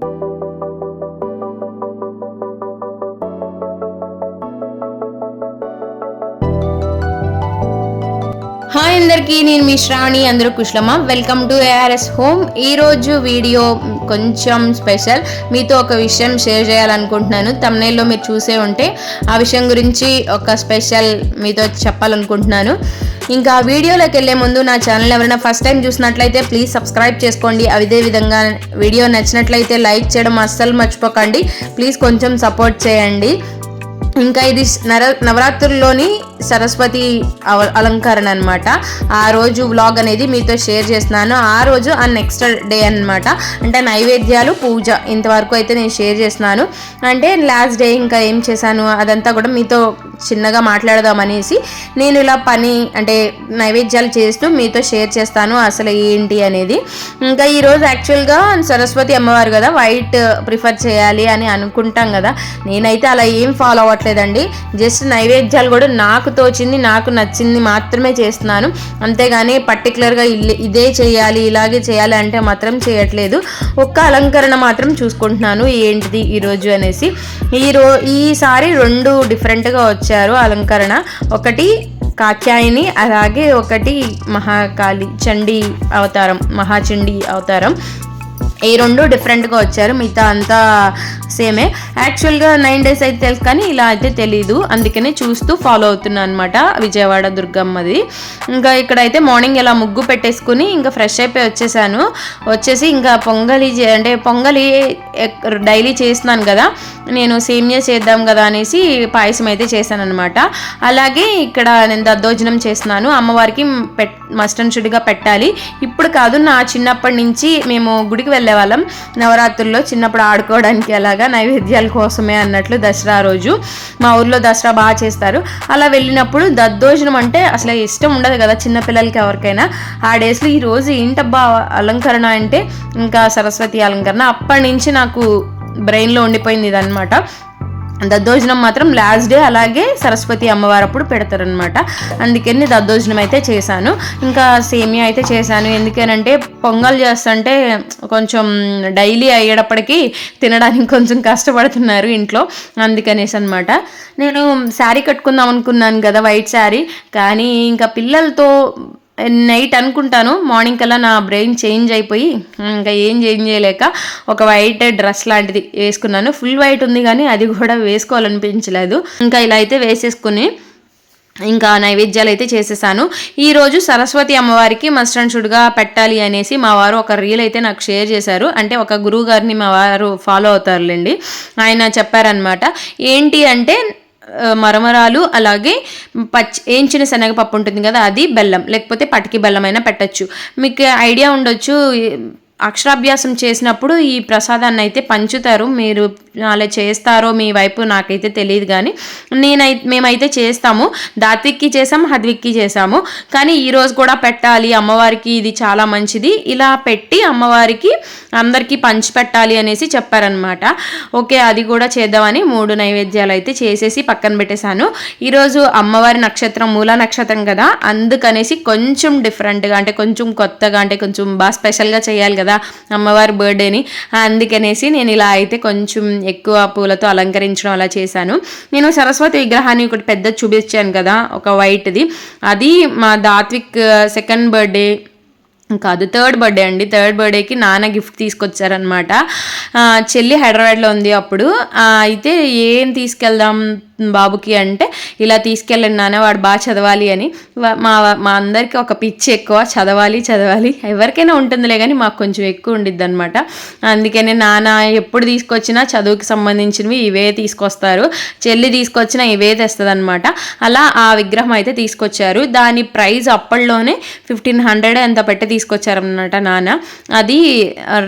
Hi అందరికీ నేను మీ శ్రావణి అందరూ కుశలమ్మ వెల్కమ్ టు ఏఆర్ఎస్ హోమ్ ఈరోజు వీడియో కొంచెం స్పెషల్. మీతో ఒక విషయం షేర్ చేయాలనుకుంటున్నాను. తమ్నేల్లో మీరు చూసే ఉంటే ఆ విషయం గురించి ఒక స్పెషల్ మీతో చెప్పాలనుకుంటున్నాను. ఇంకా వీడియోలోకి వెళ్ళే ముందు నా ఛానల్ ఎవరైనా ఫస్ట్ టైం చూసినట్లయితే ప్లీజ్ సబ్స్క్రైబ్ చేసుకోండి. అదే విధంగా వీడియో నచ్చినట్లయితే లైక్ చేయడం అస్సలు మర్చిపోకండి. ప్లీజ్ కొంచెం సపోర్ట్ చేయండి. ఇంకా ఇది నర నవరాత్రుల్లోని సరస్వతి అవ- అలంకరణ అనమాట ఆ రోజు వ్లాగ్ అనేది మీతో షేర్ చేస్తున్నాను. ఆ రోజు ఆ నెక్స్ట్ డే అనమాట అంటే నైవేద్యాలు పూజ ఇంతవరకు అయితే నేను షేర్ చేస్తున్నాను. అంటే లాస్ట్ డే ఇంకా ఏం చేశాను? అదంతా కూడా మీతో చిన్నగా మాట్లాడదామనేసి నేను ఇలా పని అంటే నైవేద్యాలు చేస్తూ మీతో షేర్ చేస్తాను అసలు ఏంటి అనేది. ఇంకా ఈరోజు యాక్చువల్గా సరస్వతి అమ్మవారు కదా వైట్ ప్రిఫర్ చేయాలి అని అనుకుంటాం కదా. నేనైతే అలా ఏం ఫాలో అవ్వట్లేదండి. జస్ట్ నైవేద్యాలు కూడా నాకు తోచింది నాకు నచ్చింది మాత్రమే చేస్తున్నాను. అంతేగాని పర్టికులర్గా ఇల్లు ఇదే చేయాలి ఇలాగే చేయాలి అంటే మాత్రం చేయట్లేదు. ఒక్క అలంకరణ మాత్రం చూసుకుంటున్నాను. ఏంటిది ఈరోజు అనేసి. ఈ ఈసారి రెండు డిఫరెంట్గా వచ్చారు అలంకరణ. ఒకటి కాత్యాయని అలాగే ఒకటి మహాకాళి చండీ అవతారం మహాచండీ అవతారం. ఈ రెండు డిఫరెంట్గా వచ్చారు. మిగతా అంతా సేమే. యాక్చువల్గా నైన్ డేస్ అయితే తెలుసు కానీ ఇలా అయితే తెలీదు. అందుకనే చూస్తూ ఫాలో అవుతున్నాను అనమాట విజయవాడ దుర్గమ్మది. ఇంకా ఇక్కడైతే మార్నింగ్ ఇలా ముగ్గు పెట్టేసుకుని ఇంకా ఫ్రెష్ అయిపోయి వచ్చేసాను. వచ్చేసి ఇంకా పొంగలి అంటే పొంగలి డైలీ చేస్తున్నాను కదా. నేను సేమియా చేద్దాం కదా అనేసి పాయసం అయితే చేశాను అనమాట అలాగే ఇక్కడ నేను దద్దోజనం చేస్తున్నాను. అమ్మవారికి పెట్ మస్టన్ షుడ్గా పెట్టాలి. ఇప్పుడు కాదు నా చిన్నప్పటి నుంచి మేము గుడికి వెళ్ళాము వాళ్ళం నవరాత్రుల్లో చిన్నప్పుడు ఆడుకోవడానికి అలాగా నైవేద్యాల కోసమే అన్నట్లు దసరా రోజు మా ఊర్లో దసరా బాగా చేస్తారు. అలా వెళ్ళినప్పుడు దద్దోజనం అంటే అసలు ఇష్టం ఉండదు కదా చిన్నపిల్లలకి ఎవరికైనా. ఆ డేస్లో ఈరోజు ఇంటబ్బా ఏంటబ్బా అలంకరణ అంటే ఇంకా సరస్వతి అలంకరణ. అప్పటి నుంచి నాకు బ్రెయిన్లో ఉండిపోయింది ఇదనమాట దద్దోజనం మాత్రం లాస్ట్ డే అలాగే సరస్వతి అమ్మవారు అప్పుడు పెడతారనమాట అందుకని దద్దోజనం అయితే చేశాను. ఇంకా సేమియా అయితే చేశాను. ఎందుకనంటే పొంగల్ చేస్తుంటే కొంచెం డైలీ అయ్యేటప్పటికి తినడానికి కొంచెం కష్టపడుతున్నారు ఇంట్లో. అందుకనేసి అనమాట నేను శారీ కట్టుకుందాం అనుకున్నాను కదా వైట్ శారీ. కానీ ఇంకా పిల్లలతో నైట్ అనుకుంటాను. మార్నింగ్ కల్లా నా బ్రెయిన్ చేంజ్ అయిపోయి ఇంకా ఏం చేంజ్ చేయలేక ఒక వైట్ డ్రెస్ లాంటిది వేసుకున్నాను. ఫుల్ వైట్ ఉంది కానీ అది కూడా వేసుకోవాలనిపించలేదు. ఇంకా ఇలా అయితే వేసేసుకుని ఇంకా నైవేద్యాలు అయితే చేసేసాను. ఈరోజు సరస్వతి అమ్మవారికి మస్ట్ అండ్ షుడ్గా పెట్టాలి అనేసి మా వారు ఒక రీల్ అయితే నాకు షేర్ చేశారు. అంటే ఒక గురువు గారిని మా వారు ఫాలో అవుతారులేండి. ఆయన చెప్పారనమాట ఏంటి అంటే మరమరాలు అలాగే పచ్చి ఏంచిన శనగపప్పు ఉంటుంది కదా అది బెల్లం లేకపోతే పటికి బెల్లం అయినా పెట్టచ్చు. మీకు ఐడియా ఉండొచ్చు అక్షరాభ్యాసం చేసినప్పుడు ఈ ప్రసాదాన్ని అయితే పంచుతారు. మీరు అలా చేస్తారో మీ వైపు నాకైతే తెలియదు కానీ నేనైతే మేమైతే చేస్తాము. దాతిక్కి చేసాము హద్విక్కి చేసాము. కానీ ఈరోజు కూడా పెట్టాలి అమ్మవారికి ఇది చాలా మంచిది. ఇలా పెట్టి అమ్మవారికి అందరికీ పంచి పెట్టాలి అనేసి చెప్పారనమాట ఓకే అది కూడా చేద్దామని మూడు నైవేద్యాలు అయితే చేసేసి పక్కన పెట్టేశాను. ఈరోజు అమ్మవారి నక్షత్రం మూల నక్షత్రం కదా. అందుకనేసి కొంచెం డిఫరెంట్గా అంటే కొంచెం కొత్తగా అంటే కొంచెం బాగా స్పెషల్గా చేయాలి కదా అమ్మవారి బర్త్డేని. అందుకనేసి నేను ఇలా అయితే కొంచెం ఎక్కువ పూలతో అలంకరించడం అలా చేశాను. నేను సరస్వతి విగ్రహాన్ని ఒకటి పెద్ద చూపించాను కదా ఒక వైట్ది. అది మా దాత్విక్ సెకండ్ బర్త్డే కాదు థర్డ్ బర్త్డే అండి. థర్డ్ బర్త్డేకి నాన్న గిఫ్ట్ తీసుకొచ్చారనమాట చెల్లి హైదరాబాద్లో ఉంది అప్పుడు. అయితే ఏం తీసుకెళ్దాం బాబుకి అంటే ఇలా తీసుకెళ్ళండి నాన్న వాడు బాగా చదవాలి అని. మా మా అందరికి ఒక పిచ్చి ఎక్కువ చదవాలి చదవాలి ఎవరికైనా ఉంటుందిలే కానీ మాకు కొంచెం ఎక్కువ ఉండిద్ది అనమాట అందుకనే నాన్న ఎప్పుడు తీసుకొచ్చినా చదువుకి సంబంధించినవి ఇవే తీసుకొస్తారు. చెల్లి తీసుకొచ్చినా ఇవే తెస్తుంది అనమాట అలా ఆ విగ్రహం అయితే తీసుకొచ్చారు. దాని ప్రైస్ అప్పట్లోనే ఫిఫ్టీన్ హండ్రెడ్ ఎంత పెట్టి తీసుకొచ్చారనమాట నాన్న. అది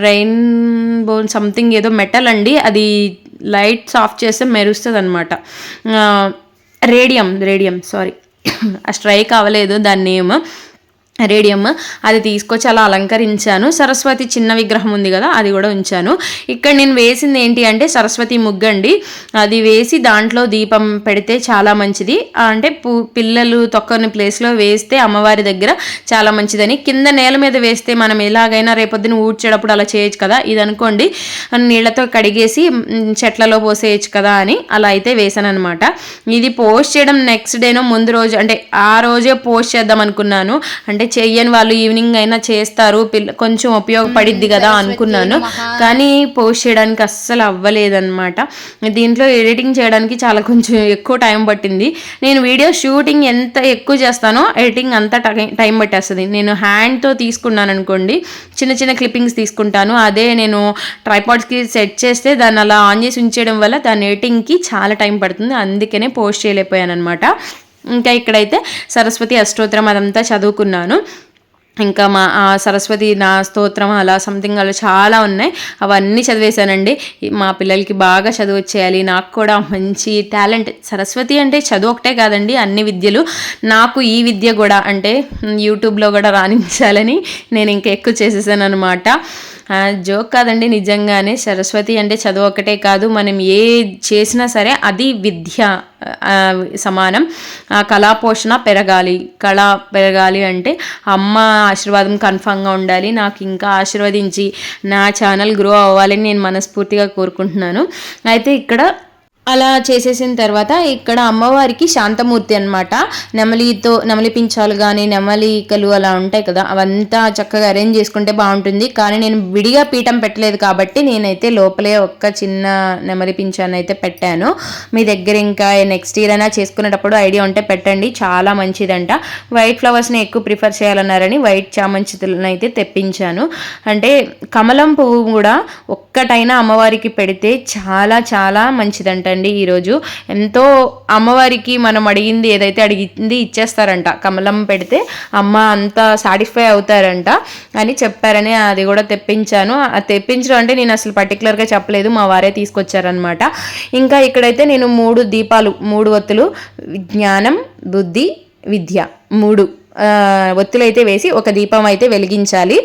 రెయిన్బో సంథింగ్ ఏదో మెటల్ అండి అది లైట్స్ ఆఫ్ చేస్తే మెరుస్తుంది అనమాట రేడియం రేడియం సారీ. ఆ స్ట్రైక్ అవ్వలేదు దాని నేమ్. రేడియం అది తీసుకొచ్చి అలా అలంకరించాను. సరస్వతి చిన్న విగ్రహం ఉంది కదా అది కూడా ఉంచాను. ఇక్కడ నేను వేసింది ఏంటి అంటే సరస్వతి ముగ్గండి. అది వేసి దాంట్లో దీపం పెడితే చాలా మంచిది. అంటే పు పిల్లలు తొక్కని ప్లేస్లో వేస్తే అమ్మవారి దగ్గర చాలా మంచిదని. కింద నేల మీద వేస్తే మనం ఎలాగైనా రేపొద్దున ఊడ్చేటప్పుడు అలా చేయొచ్చు కదా ఇది అనుకోండి. నీళ్ళతో కడిగేసి చెట్లలో పోసేయచ్చు కదా అని అలా అయితే వేసాను అనమాట ఇది పోస్ట్ చేయడం నెక్స్ట్ డేనో ముందు రోజు అంటే ఆ రోజే పోస్ట్ చేద్దాం అనుకున్నాను. అంటే చెయ్యని వాళ్ళు ఈవినింగ్ అయినా చేస్తారు. పిల్ల కొంచెం ఉపయోగపడిద్ది కదా అనుకున్నాను. కానీ పోస్ట్ చేయడానికి అస్సలు అవ్వలేదన్నమాట. దీంట్లో ఎడిటింగ్ చేయడానికి చాలా కొంచెం ఎక్కువ టైం పట్టింది. నేను వీడియో షూటింగ్ ఎంత ఎక్కువ చేస్తానో ఎడిటింగ్ అంత టైం పట్టేస్తుంది. నేను హ్యాండ్తో తీసుకున్నాను అనుకోండి చిన్న చిన్న క్లిప్పింగ్స్ తీసుకుంటాను. అదే నేను ట్రైపాడ్స్కి సెట్ చేస్తే దాన్ని అలా ఆన్ చేసి ఉంచేయడం వల్ల దాని ఎడిటింగ్కి చాలా టైం పడుతుంది. అందుకనే పోస్ట్ చేయలేకపోయాను అనమాట ఇంకా ఇక్కడైతే సరస్వతి అష్టోత్తరం అదంతా చదువుకున్నాను. ఇంకా మా సరస్వతి నా స్తోత్రం అలా సంథింగ్ అలా చాలా ఉన్నాయి. అవన్నీ చదివేశానండి. మా పిల్లలకి బాగా చదువు వచ్చేయాలి. నాకు కూడా మంచి టాలెంట్ సరస్వతి అంటే చదువు ఒకటే కాదండి అన్ని విద్యలు. నాకు ఈ విద్య కూడా అంటే యూట్యూబ్లో కూడా రాణించాలని నేను ఇంకా ఎక్కువ చేసేసాను అనమాట జోక్ కాదండి నిజంగానే. సరస్వతి అంటే చదువు ఒకటే కాదు మనం ఏ చేసినా సరే అది విద్య సమానం. ఆ కళా పోషణ పెరగాలి. కళ పెరగాలి అంటే అమ్మ ఆశీర్వాదం కన్ఫామ్గా ఉండాలి. నాకు ఇంకా ఆశీర్వదించి నా ఛానల్ గ్రో అవ్వాలని నేను మనస్ఫూర్తిగా కోరుకుంటున్నాను. అయితే ఇక్కడ అలా చేసేసిన తర్వాత ఇక్కడ అమ్మవారికి శాంతమూర్తి అనమాట నెమలితో నెమలి పించాలు కానీ నెమలికలు అలా ఉంటాయి కదా అవంతా చక్కగా అరేంజ్ చేసుకుంటే బాగుంటుంది. కానీ నేను విడిగా పీఠం పెట్టలేదు కాబట్టి నేనైతే లోపలే ఒక్క చిన్న నెమలి పించాన్ని అయితే పెట్టాను. మీ దగ్గర ఇంకా నెక్స్ట్ ఇయర్ అయినా చేసుకునేటప్పుడు ఐడియా ఉంటే పెట్టండి. చాలా మంచిదంట. వైట్ ఫ్లవర్స్ని ఎక్కువ ప్రిఫర్ చేయాలన్నారని వైట్ చామంచితులను అయితే తెప్పించాను. అంటే కమలం పువ్వు కూడా ఒక్కటైనా అమ్మవారికి పెడితే చాలా చాలా మంచిదంట. మంచిదంటండి ఈరోజు. ఎంతో అమ్మవారికి మనం అడిగింది ఏదైతే అడిగింది ఇచ్చేస్తారంట. కమలం పెడితే అమ్మ అంత సాటిస్ఫై అవుతారంట అని చెప్పారని అది కూడా తెప్పించాను. ఆ తెప్పించడం అంటే నేను అసలు పర్టికులర్గా చెప్పలేదు. మా వారే తీసుకొచ్చారనమాట ఇంకా ఇక్కడైతే నేను మూడు దీపాలు మూడు ఒత్తులు జ్ఞానం బుద్ధి విద్య మూడు. ఒత్తులైతే వేసి ఒక దీపం అయితే వెలిగించాలి.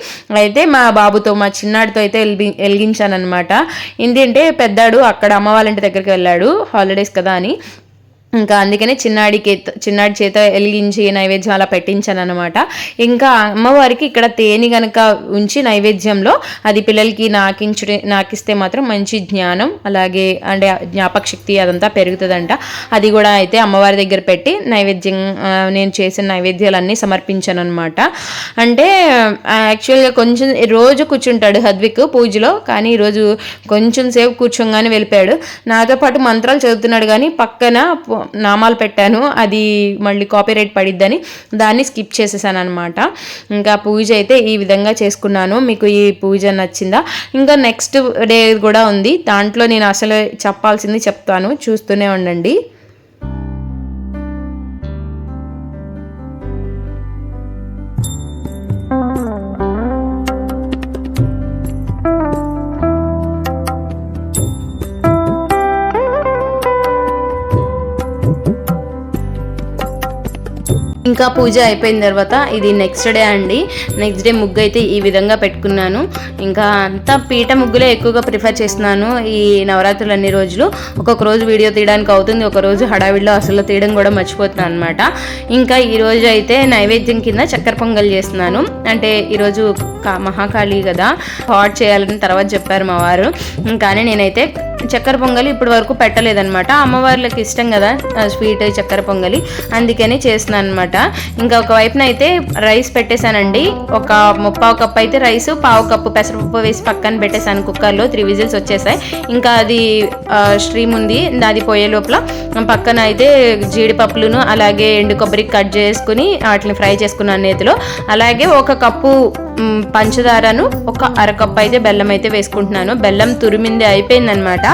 అయితే మా బాబుతో మా చిన్నాడితో అయితే వెలిగి వెలిగించానమాట ఏంటంటే పెద్దాడు అక్కడ అమ్మ వాళ్ళ ఇంటి దగ్గరికి వెళ్ళాడు. హాలిడేస్ కదా అని. ఇంకా అందుకనే చిన్నాడికి చిన్నాడి చేత వెలిగించి నైవేద్యం అలా పెట్టించాను అనమాట ఇంకా అమ్మవారికి ఇక్కడ తేనె గనక ఉంచి నైవేద్యంలో అది పిల్లలకి నాకించే నాకిస్తే మాత్రం మంచి జ్ఞానం అలాగే అంటే జ్ఞాపక శక్తి అదంతా పెరుగుతుందంట. అది కూడా అయితే అమ్మవారి దగ్గర పెట్టి నైవేద్యం నేను చేసిన నైవేద్యాలన్నీ సమర్పించాను అనమాట అంటే యాక్చువల్గా కొంచెం రోజు కూర్చుంటాడు హద్విక్ పూజలో కానీ ఈరోజు కొంచెం సేపు కూర్చోగానే వెళ్ళిపోయాడు. నాతో పాటు మంత్రాలు చదువుతున్నాడు కానీ పక్కన నామాలు పెట్టాను. అది మళ్ళీ కాపీరైట్ పడిద్దని దాన్ని స్కిప్ చేసేసాను అనమాట ఇంకా పూజ అయితే ఈ విధంగా చేసుకున్నాను. మీకు ఈ పూజ నచ్చిందా? ఇంకా నెక్స్ట్ డే కూడా ఉంది. దాంట్లో నేను అసలు చెప్పాల్సింది చెప్తాను. చూస్తూనే ఉండండి. ఇంకా పూజ అయిపోయిన తర్వాత ఇది నెక్స్ట్ డే అండి. నెక్స్ట్ డే ముగ్గు అయితే ఈ విధంగా పెట్టుకున్నాను. ఇంకా అంతా పీట ముగ్గులే ఎక్కువగా ప్రిఫర్ చేస్తున్నాను ఈ నవరాత్రులు అన్ని రోజులు. ఒక్కొక్క రోజు వీడియో తీయడానికి అవుతుంది ఒక రోజు హడావిడిలో అసలు తీయడం కూడా మర్చిపోతున్నాను అనమాట ఇంకా ఈ రోజు అయితే నైవేద్యం కింద చక్కెర పొంగల్ చేస్తున్నాను. అంటే ఈరోజు కా- మహాకాళి కదా హాట్ చేయాలని తర్వాత చెప్పారు మా వారు. కానీ నేనైతే చక్కెర పొంగలి ఇప్పటి వరకు పెట్టలేదనమాట అమ్మవార్లకి ఇష్టం కదా స్వీట్ చక్కెర పొంగలి. అందుకని చేస్తున్నాను అనమాట ఇంకా ఒక వైపున అయితే రైస్ పెట్టేశానండి. ఒక ముప్పావు కప్పు అయితే రైస్ పావు కప్పు పెసరపప్పు వేసి పక్కన పెట్టేశాను కుక్కర్లో. త్రీ విజిల్స్ వచ్చేసాయి. ఇంకా అది స్ట్రీమ్ ఉంది. అది పోయే లోపల పక్కన అయితే జీడిపప్పులను అలాగే ఎండు కొబ్బరి కట్ చేసుకుని వాటిని ఫ్రై చేసుకున్నాను నేతిలో. అలాగే ఒక కప్పు పంచదారను ఒక అరకప్పు అయితే బెల్లం అయితే వేసుకుంటున్నాను. బెల్లం తురిమింది అయిపోయిందనమాట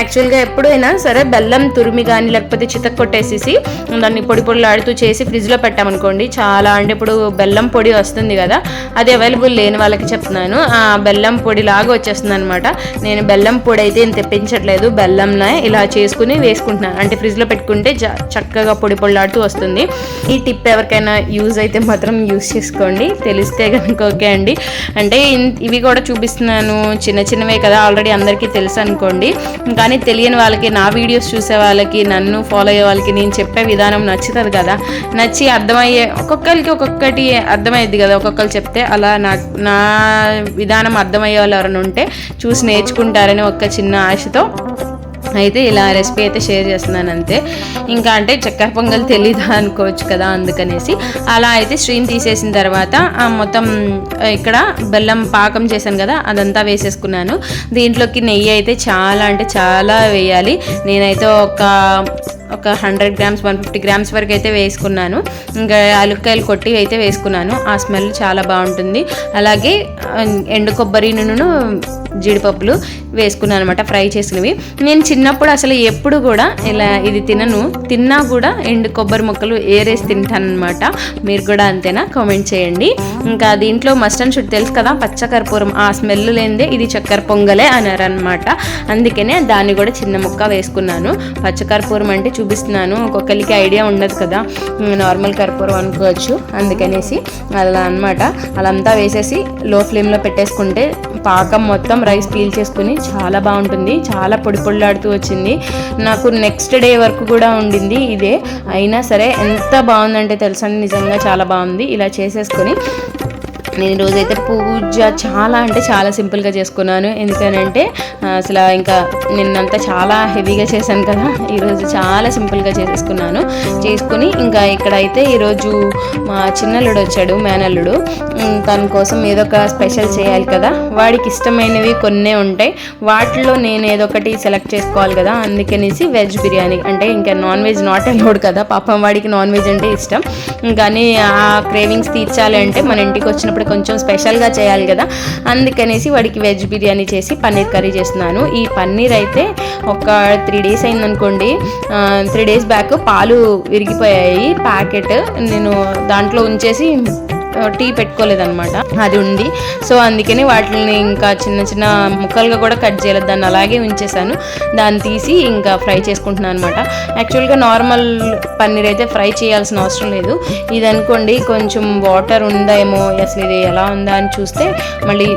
యాక్చువల్గా ఎప్పుడైనా సరే బెల్లం తురిమి కానీ లేకపోతే చితక్ కొట్టేసేసి దాన్ని పొడి పొడిలాడుతూ చేసి ఫ్రిడ్జ్లో పెట్టామనుకోండి చాలా అంటే ఇప్పుడు బెల్లం పొడి వస్తుంది కదా అది అవైలబుల్ లేని వాళ్ళకి చెప్తున్నాను. ఆ బెల్లం పొడి లాగా వచ్చేస్తుంది అనమాట నేను బెల్లం పొడి అయితే ఏం తెప్పించట్లేదు. బెల్లంలో ఇలా చేసుకుని వేసుకుంటున్నాను అంటే ఫ్రిడ్జ్లో పెట్టుకుంటే చక్కగా పొడి పొడిలాడుతూ వస్తుంది. ఈ టిప్ ఎవరికైనా యూజ్ అయితే మాత్రం యూజ్ చేసుకోండి. తెలిస్తే కనుక ఓకే? ఓకే అండి. అంటే ఇన్- ఇవి కూడా చూపిస్తున్నాను. చిన్న చిన్నవే కదా ఆల్రెడీ అందరికీ తెలుసు అనుకోండి. కానీ తెలియని వాళ్ళకి నా వీడియోస్ చూసే వాళ్ళకి నన్ను ఫాలో అయ్యే వాళ్ళకి నేను చెప్పే విధానం నచ్చుతుంది కదా. నచ్చి అర్థమయ్యే ఒక్కొక్కరికి ఒక్కొక్కటి అర్థమయ్యేది కదా. ఒక్కొక్కరు చెప్తే అలా నా నా విధానం అర్థమయ్యే వాళ్ళు ఎవరైనా ఉంటే చూసి నేర్చుకుంటారని ఒక చిన్న ఆశతో అయితే ఇలా రెసిపీ అయితే షేర్ చేస్తున్నాను అంతే ఇంకా అంటే చక్కెర పొంగల్ తెలీదా అనుకోవచ్చు కదా అందుకనేసి. అలా అయితే స్ట్రీమ్ తీసేసిన తర్వాత ఆ మొత్తం ఇక్కడ బెల్లం పాకం చేశాను కదా అదంతా వేసేసుకున్నాను. దీంట్లోకి నెయ్యి అయితే చాలా అంటే చాలా వేయాలి. నేనైతే ఒక ఒక hundred grams one fifty grams వరకు అయితే వేసుకున్నాను. ఇంకా అలుక్కాయలు కొట్టి అయితే వేసుకున్నాను. ఆ స్మెల్ చాలా బాగుంటుంది. అలాగే ఎండు కొబ్బరి నూనెను జీడిపప్పులు వేసుకున్నాను అనమాట ఫ్రై చేసినవి. నేను చిన్నప్పుడు అసలు ఎప్పుడు కూడా ఇలా ఇది తినను. తిన్నా కూడా ఎండు కొబ్బరి ముక్కలు ఏరేసి తింటాను అనమాట మీరు కూడా అంతేనా? కామెంట్ చేయండి. ఇంకా దీంట్లో మస్ట్ అండ్ షుడ్ తెలుసు కదా పచ్చకర్పూరం. ఆ స్మెల్ లేనిదే ఇది చక్కెర పొంగలే అన్నారు అనమాట అందుకనే దాన్ని కూడా చిన్న ముక్క వేసుకున్నాను. పచ్చకర్పూరం అంటే చూపిస్తున్నాను. ఒక్కొక్కరికి ఐడియా ఉండదు కదా. నార్మల్ కర్పూరం అనుకోవచ్చు. అందుకనేసి అలా అన్నమాట. అంతా వేసేసి లో ఫ్లేమ్లో పెట్టేసుకుంటే పాకం మొత్తం రైస్ పీల్ చేసుకుని చాలా బాగుంటుంది. చాలా పొడి పొడిలాడుతూ వచ్చింది. నాకు నెక్స్ట్ డే వరకు కూడా ఉండింది ఇదే. అయినా సరే ఎంత బాగుందంటే తెలుసండి నిజంగా చాలా బాగుంది. ఇలా చేసేసుకొని నేను రోజైతే పూజ చాలా అంటే చాలా సింపుల్గా చేసుకున్నాను. ఎందుకనంటే అసలు ఇంకా నిన్నంతా చాలా హెవీగా చేశాను కదా. ఈరోజు చాలా సింపుల్గా చేసేసుకున్నాను. చేసుకుని ఇంకా ఇక్కడైతే ఈరోజు మా చిన్నల్లుడు వచ్చాడు మేనల్లుడు. తన కోసం ఏదో ఒక స్పెషల్ చేయాలి కదా. వాడికి ఇష్టమైనవి కొన్నే ఉంటాయి. వాటిలో నేను ఏదో ఒకటి సెలెక్ట్ చేసుకోవాలి కదా. అందుకనేసి వెజ్ బిర్యానీ. అంటే ఇంకా నాన్ వెజ్ నాట్ అలౌడ్ కదా. పాపం వాడికి నాన్ వెజ్ అంటే ఇష్టం. కానీ ఆ క్రేవింగ్స్ తీర్చాలి అంటే మన ఇంటికి వచ్చినప్పుడు కొంచెం స్పెషల్గా చేయాలి కదా. అందుకనేసి వాడికి వెజ్ బిర్యానీ చేసి పన్నీర్ కర్రీ చేస్తున్నాను. ఈ పన్నీర్ అయితే ఒక త్రీ డేస్ అయిందనుకోండి. త్రీ డేస్ బ్యాక్ పాలు విరిగిపోయాయి. ప్యాకెట్ నేను దాంట్లో ఉంచేసి టీ పెట్టుకోలేదన్నమాట. అది ఉంది. సో అందుకని వాటిని ఇంకా చిన్న చిన్న ముక్కలుగా కూడా కట్ చేయలేదు. దాన్ని అలాగే ఉంచేసాను. దాన్ని తీసి ఇంకా ఫ్రై చేసుకుంటున్నాను అనమాట యాక్చువల్గా నార్మల్ పన్నీర్ అయితే ఫ్రై చేయాల్సిన అవసరం లేదు. ఇది అనుకోండి కొంచెం వాటర్ ఉందేమో అసలు ఇది ఎలా ఉందా అని చూస్తే మళ్ళీ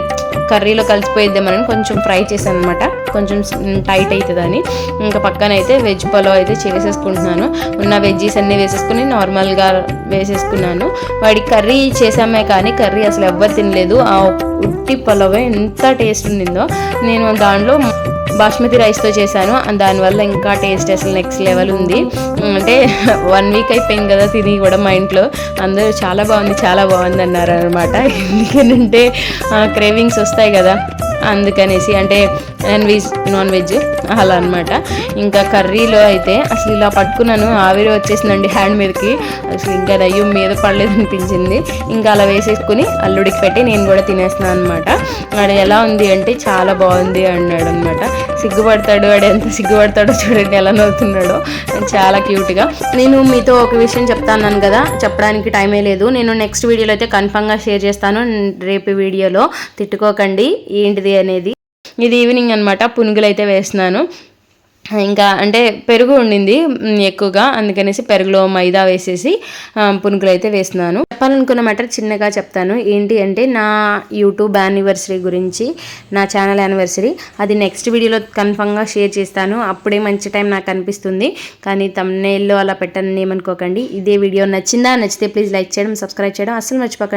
కర్రీలో కలిసిపోయిద్దామని కొంచెం ఫ్రై చేశాను అనమాట కొంచెం టైట్ అవుతుందని ఇంకా పక్కన అయితే వెజ్ పలావ్ అయితే చేసేసుకుంటున్నాను. ఉన్న వెజ్జీస్ అన్నీ వేసేసుకుని నార్మల్గా వేసేసుకున్నాను. వాడి కర్రీ చేసామే కానీ కర్రీ అసలు ఎవ్వరు తినలేదు. ఆ ఉట్టి పలావే ఎంత టేస్ట్ ఉండిందో. నేను దాంట్లో బాస్మతి రైస్తో చేశాను. దానివల్ల ఇంకా టేస్ట్ అసలు నెక్స్ట్ లెవెల్ ఉంది. అంటే వన్ వీక్ అయిపోయింది కదా తిని కూడా మా ఇంట్లో. అందరూ చాలా బాగుంది చాలా బాగుంది అన్నారు అనమాట ఎందుకంటే క్రేవింగ్స్ వస్తాయి కదా. అందుకనేసి అంటే నాన్ వెజ్ నాన్ వెజ్ అలా అనమాట ఇంకా కర్రీలో అయితే అసలు ఇలా పట్టుకున్నాను. ఆవిరి వచ్చేసిందండి హ్యాండ్ మీదకి. అసలు ఇంకా దయ్యం మీద పడలేదు అనిపించింది. ఇంకా అలా వేసేసుకుని అల్లుడికి పెట్టి నేను కూడా తినేస్తున్నాను అనమాట వాడు ఎలా ఉంది అంటే చాలా బాగుంది అన్నాడు అనమాట సిగ్గుపడతాడు వాడు ఎంత సిగ్గుపడతాడో చూడండి ఎలా నవ్వుతున్నాడో. చాలా క్యూట్గా. నేను మీతో ఒక విషయం చెప్తాను కదా చెప్పడానికి టైమే లేదు. నేను నెక్స్ట్ వీడియోలో అయితే కన్ఫామ్గా షేర్ చేస్తాను. రేపు వీడియోలో తిట్టుకోకండి. ఏంటిది అనేది ఇది ఈవినింగ్ అనమాట పునుగులు అయితే వేస్తున్నాను. ఇంకా అంటే పెరుగు ఉండింది ఎక్కువగా అందుకనేసి పెరుగులో మైదా వేసేసి పునుగులు అయితే వేస్తున్నాను. చెప్పాలనుకున్న మ్యాటర్ చిన్నగా చెప్తాను. ఏంటి అంటే నా యూట్యూబ్ యానివర్సరీ గురించి నా ఛానల్ యానివర్సరీ అది నెక్స్ట్ వీడియోలో కన్ఫామ్గా షేర్ చేస్తాను. అప్పుడే మంచి టైం నాకు అనిపిస్తుంది. కానీ తమ్నేల్లో అలా పెట్టని ఏమనుకోకండి. ఇదే వీడియో నచ్చిందా నచ్చితే ప్లీజ్ లైక్ చేయడం సబ్స్క్రైబ్ చేయడం అస్సలు మర్చిపోకండి.